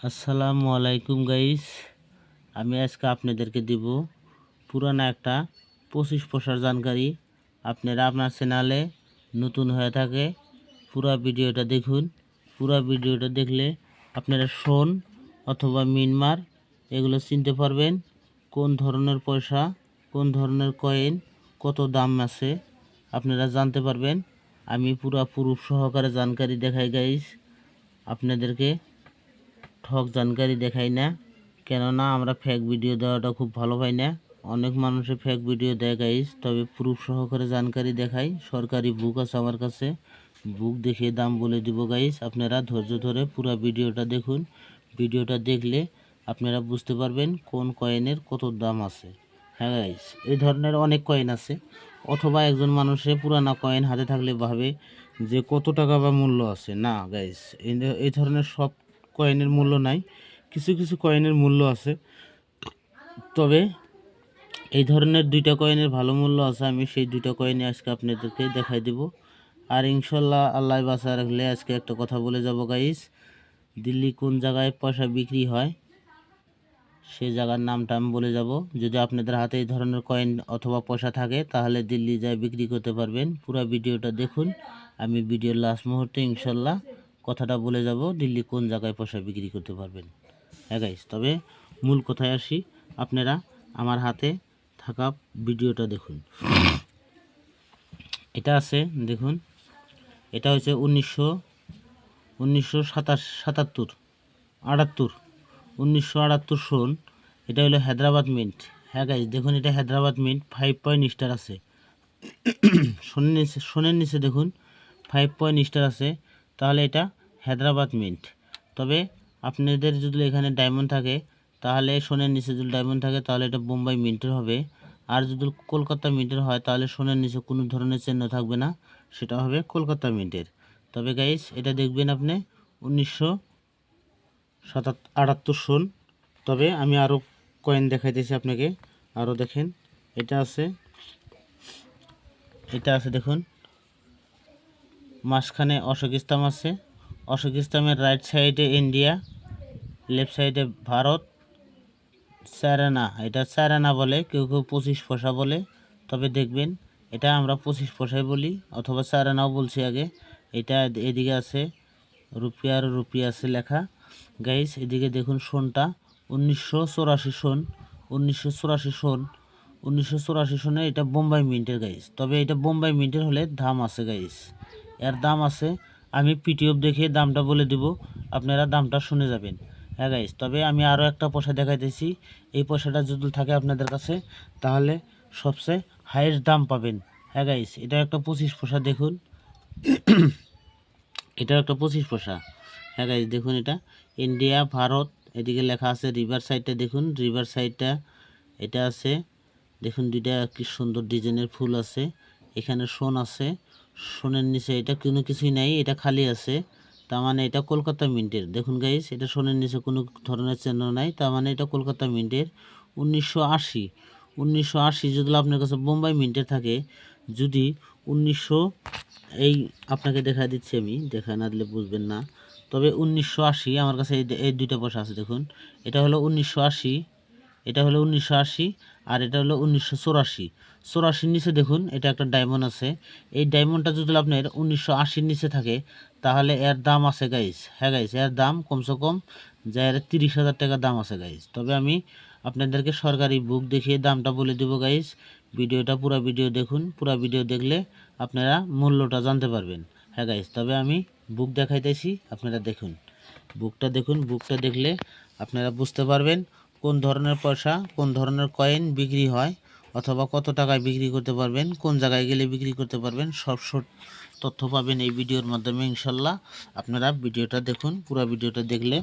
আসসালামু আলাইকুম গাইস। আমি আজকে আপনাদেরকে দিব পুরানো একটা পঁচিশ পয়সার জানকারি। আপনারা আপনার চ্যানেলে নতুন হয়ে থাকে, পুরা ভিডিওটা দেখুন। পুরা ভিডিওটা দেখলে আপনারা শোন অথবা মিনমার এগুলো চিনতে পারবেন। কোন ধরনের পয়সা, কোন ধরনের কয়েন কত দাম আছে আপনারা জানতে পারবেন। আমি পুরা প্রুফ সহকারে জানকারি দেখাই গাইস। আপনাদেরকে ঠক জানকারি দেখাই না। কেননা আমরা ফেক ভিডিও দেওয়াটা খুব ভালো পাই না। অনেক মানুষে ফেক ভিডিও দেয় গাইস তবে প্রুফ সহকারে জানকারি দেখাই। সরকারি বুক আছে আমার কাছে। বুক দেখিয়ে দাম বলে দিব গাইস আপনারা ধৈর্য ধরে পুরো ভিডিওটা দেখুন। ভিডিওটা দেখলে আপনারা বুঝতে পারবেন কোন কয়েনের কত দাম আছে। হ্যাঁ গাইস এই ধরনের অনেক কয়েন আছে। অথবা একজন মানুষের পুরানা কয়েন হাতে থাকলে ভাবে যে কত টাকা বা মূল্য আছে। না গাইস এই ধরনের সব কয়েনের মূল্য নাই। কিছু কিছু কয়েনের মূল্য আছে। তবে এই ধরনের দুইটা কয়েনের ভালো মূল্য আছে, আমি সেই দুইটা কয়েনে আজকে আপনাদেরকে দেখাই দেব। আর ইনশাল্লাহ আল্লাহ বাসা রাখলে আজকে একটা কথা বলে যাব গাইস দিল্লি কোন জায়গায় পয়সা বিক্রি হয়, সে জায়গার নামটা আমি বলে যাব। যদি আপনাদের হাতে এই ধরনের কয়েন অথবা পয়সা থাকে, তাহলে দিল্লি যায় বিক্রি করতে পারবেন। পুরো ভিডিওটা দেখুন। আমি ভিডিওর লাস্ট মুহূর্তে ইনশাল্লাহ কথাটা বলে যাব, দিল্লি কোন জায়গায় পয়সা বিক্রি করতে পারবেন। হ্যাঁ গাইস তবে মূল কথায় আসি, আপনারা আমার হাতে থাকা ভিডিওটা দেখুন। এটা আছে, দেখুন, এটা হচ্ছে উনিশশো উনিশশো সাতাশ, সাতাত্তর, আটাত্তর, উনিশশো আটাত্তর সন এটা হলো হায়দ্রাবাদ মিন্ট। হ্যাঁ গাইজ দেখুন এটা Hyderabad mint five point star আছে। সোনের নিচে সোনের নিচে দেখুন ফাইভ পয়েন্ট স্টার আছে। তাহলে এটা হায়দ্রাবাদ মিন্ট। তবে আপনাদের যদি এখানে ডায়মন্ড থাকে, তাহলে সোনের নিচে যদি ডায়মন্ড থাকে, তাহলে এটা বোম্বাই মিন্টের হবে। আর যদি কলকাতা মিন্টের হয়, তাহলে সোনের নিচে কোনো ধরনের চিহ্ন থাকবে না, সেটা হবে কলকাতা মিন্টের। তবে গাইস এটা দেখবেন আপনি, উনিশশো সাতাত, আটাত্তর সন। তবে আমি আরও কয়েন দেখাইতেছি আপনাকে আরও দেখেন, এটা আছে এটা আছে দেখুন, মাঝখানে অশোক ইসলাম আছে। অশোক ইসলামের রাইট সাইডে ইন্ডিয়া লেফট সাইডে ভারত স্যারেনা এটা স্যারেনা বলে, কেউ কেউ পঁচিশ পয়সা বলে, তবে দেখবেন এটা আমরা পঁচিশ পয়সায় বলি, অথবা স্যারেনাও বলছি আগে, এটা এদিকে আছে রুপিয়ার রুপি আছে লেখা। গাইস এদিকে দেখুন সোনটা, উনিশশো চৌরাশি সন, উনিশশো চৌরাশি সন, উনিশশো চৌরাশি সনে এটা বোম্বাই মিন্টের গাইস তবে এটা বোম্বাই মিন্টের হলে দাম আছে গাইস এর দাম আছে আমি পিটিএফ দেখে দামটা বলে দিব। আপনারা দামটা শুনে যাবেন। হ্যাঁ গাইস তবে আমি আরও একটা পয়সা দেখাইতেছি। এই পয়সাটা যদি থাকে আপনাদের কাছে, তাহলে সবচেয়ে হাইয়েস্ট দাম পাবেন। হ্যাঁ গাইস এটা একটা পঁচিশ পয়সা দেখুন। এটা একটা পঁচিশ পয়সা। হ্যাঁ গাইস দেখুন এটা। ইন্ডিয়া ভারত এদিকে লেখা আছে রিভার সাইডটা দেখুন। রিভার সাইডটা এটা আছে। দেখুন দুইটা কি সুন্দর ডিজাইনের ফুল আছে। এখানে সোন আছে। সোনের নিচে এটা কোনো কিছুই নাই, এটা খালি আছে। তার মানে এটা কলকাতা মিন্টের। দেখুন গাইস এটা সোনের নিচে কোনো ধরনের চিহ্ন নাই। তার মানে এটা কলকাতা মিন্টের। উনিশশো আশি উনিশশো আশি যদি আপনার কাছে বোম্বাই মিন্টের থাকে, যদি উনিশশো, এই আপনাকে দেখা দিচ্ছি আমি দেখা না দিলে বুঝবেন না। তবে উনিশশো আশি, আমার কাছে এই এই দুইটা পয়সা আছে, দেখুন। এটা হলো উনিশশো আশি এটা হলো উনিশশো আশি আর এটা হলো উনিশশো চৌরাশি। চৌরাশির নিচে দেখুন, এটা একটা ডায়মন্ড আছে। এই ডায়মন্ডটা যদি আপনার উনিশশো আশির নিচে থাকে, তাহলে এর দাম আছে গাইস হ্যাঁ গাইস এর দাম কমসে কম যা এর তিরিশ হাজার টাকা দাম আছে গাইস তবে আমি আপনাদেরকে সরকারি বুক দেখিয়ে দামটা বলে দেবো গাইজ ভিডিওটা পুরো ভিডিও দেখুন, পুরো ভিডিও দেখলে আপনারা মূল্যটা জানতে পারবেন। হ্যাঁ গাইস তবে আমি বুক দেখাইতেছি, আপনারা দেখুন। বুকটা দেখুন বুকটা দেখলে আপনারা বুঝতে পারবেন কোন ধরনের পয়সা, কোন ধরনের কয়েন বিক্রি হয় অথবা কত টাকায় বিক্রি করতে পারবেন, কোন জায়গায় গেলে বিক্রি করতে পারবেন, সব তথ্য পাবেন এই ভিডিওর মাধ্যমে ইনশাল্লাহ। আপনারা ভিডিওটা দেখুন, পুরো ভিডিওটা দেখলে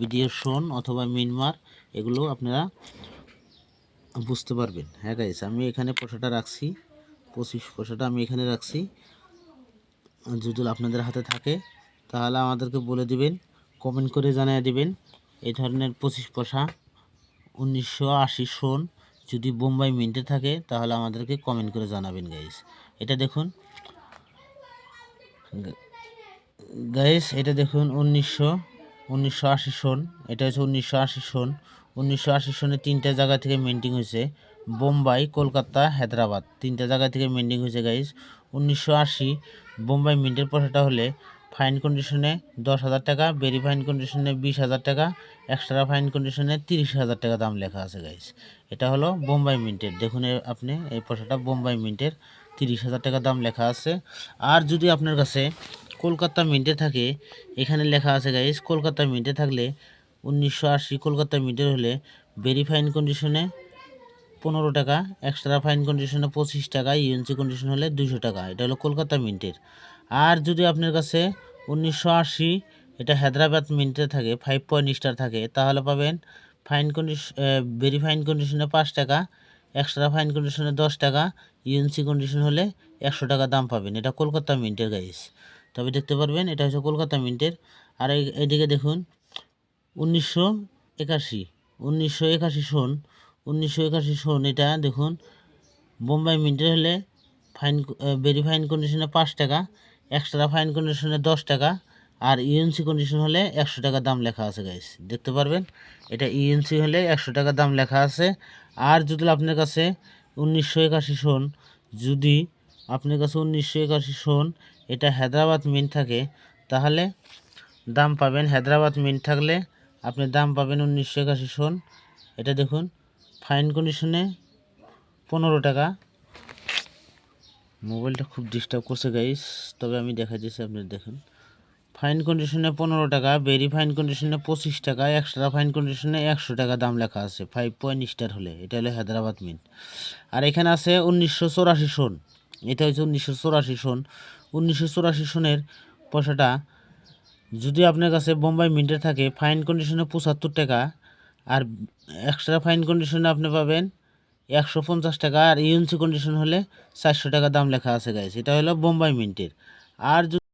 ভিডিও শোন অথবা মিনমার এগুলো আপনারা বুঝতে পারবেন। হ্যাঁ গাইস আমি এখানে পয়সাটা রাখছি, পঁচিশ পয়সাটা আমি এখানে রাখছি। যদি আপনাদের হাতে থাকে, তাহলে আমাদেরকে বলে দিবেন কমেন্ট করে জানিয়ে দিবেন, এই ধরনের পঁচিশ পয়সা উনিশশো আশি সন যদি বোম্বাই মিন্টে থাকে, তাহলে আমাদেরকে কমেন্ট করে জানাবেন গাইস এটা দেখুন। গাইস এটা দেখুন উনিশশো উনিশশো আশি সন। এটা হচ্ছে উনিশশো আশি সন। উনিশশো আশি সনে তিনটা জায়গা থেকে মেন্টিং হয়েছে। বোম্বাই, কলকাতা, হায়দ্রাবাদ। তিনটা জায়গা থেকে মেন্টিং হয়েছে গাইস উনিশশো আশি বোম্বাই মিন্টের পয়সাটা হলে ফাইন কন্ডিশনে দশ হাজার টাকা ভেরি ফাইন কন্ডিশনে বিশ হাজার টাকা এক্সট্রা ফাইন কন্ডিশনে তিরিশ হাজার টাকা দাম লেখা আছে গাইস এটা হলো বোম্বাই মিন্টের দেখুন আপনি, এই পয়সাটা বোম্বাই মিন্টের তিরিশ হাজার টাকা দাম লেখা আছে। আর যদি আপনার কাছে কলকাতা মিন্টে থাকে, এখানে লেখা আছে গাইস কলকাতা মিন্টে থাকলে উনিশশো আশি কলকাতা মিন্টের হলে ভেরি ফাইন কন্ডিশনে পনেরো টাকা এক্সট্রা ফাইন কন্ডিশনে পঁচিশ টাকা ইউএনসি কন্ডিশন হলে দুশো টাকা। এটা হলো কলকাতা মিন্টের আর যদি আপনার কাছে উনিশশো আশি এটা হায়দ্রাবাদ মিন্টে থাকে ফাইভ পয়েন্ট স্টার থাকে, তাহলে পাবেন ফাইন কন্ডিশন ভেরি ফাইন কন্ডিশনে পাঁচ টাকা এক্সট্রা ফাইন কন্ডিশনে দশ টাকা ইউএনসি কন্ডিশন হলে একশো টাকা দাম পাবেন। এটা কলকাতা মিন্টের গাইস তবে দেখতে পারবেন, এটা হচ্ছে কলকাতা মিন্টের আর এইদিকে দেখুন, উনিশশো একাশি উনিশশো একাশি সন উনিশশো একাশি সন এটা দেখুন, বোম্বাই মিন্টের হলে ফাইন ভেরি ফাইন কন্ডিশনে পাঁচ টাকা এক্সট্রা ফাইন কন্ডিশনে দশ টাকা, আর ইউএনসি কন্ডিশন হলে একশো টাকা দাম লেখা আছে গাইস দেখতে পারবেন? এটা ইউএনসি হলে একশো টাকা দাম লেখা আছে। আর যদি আপনার কাছে উনিশশো একাশি সন যদি আপনার কাছে উনিশশো একাশি সন এটা হায়দ্রাবাদ মিন্ট থাকে, তাহলে দাম পাবেন, হায়দ্রাবাদ মিন্ট থাকলে আপনি দাম পাবেন উনিশশো একাশি সন এটা দেখুন ফাইন কন্ডিশনে পনেরো টাকা মোবাইলটা খুব ডিস্টার্ব করছে গাইস তবে আমি দেখা দিচ্ছি আপনি দেখুন। ফাইন কন্ডিশনে পনেরো টাকা ভেরি ফাইন কন্ডিশনে পঁচিশ টাকা এক্সট্রা ফাইন কন্ডিশনে একশো টাকা দাম লেখা আছে ফাইভ পয়েন্ট স্টার হলে। এটা হলো হায়দ্রাবাদ মিন্ট আর এখানে আছে উনিশশো চৌরাশি সন। এটা হচ্ছে উনিশশো চৌরাশি সন। উনিশশো চৌরাশি সনের পয়সাটা যদি আপনার কাছে বোম্বাই মিন্টে থাকে ফাইন কন্ডিশনে পঁচাত্তর টাকা, আর এক্সট্রা ফাইন কন্ডিশনে আপনি পাবেন একশো পঞ্চাশ টাকা আর ইউএনসি কন্ডিশন হলে চারশো টাকা দাম লেখা আছে গাইস এটা হলো বোম্বাই মিন্টের। আর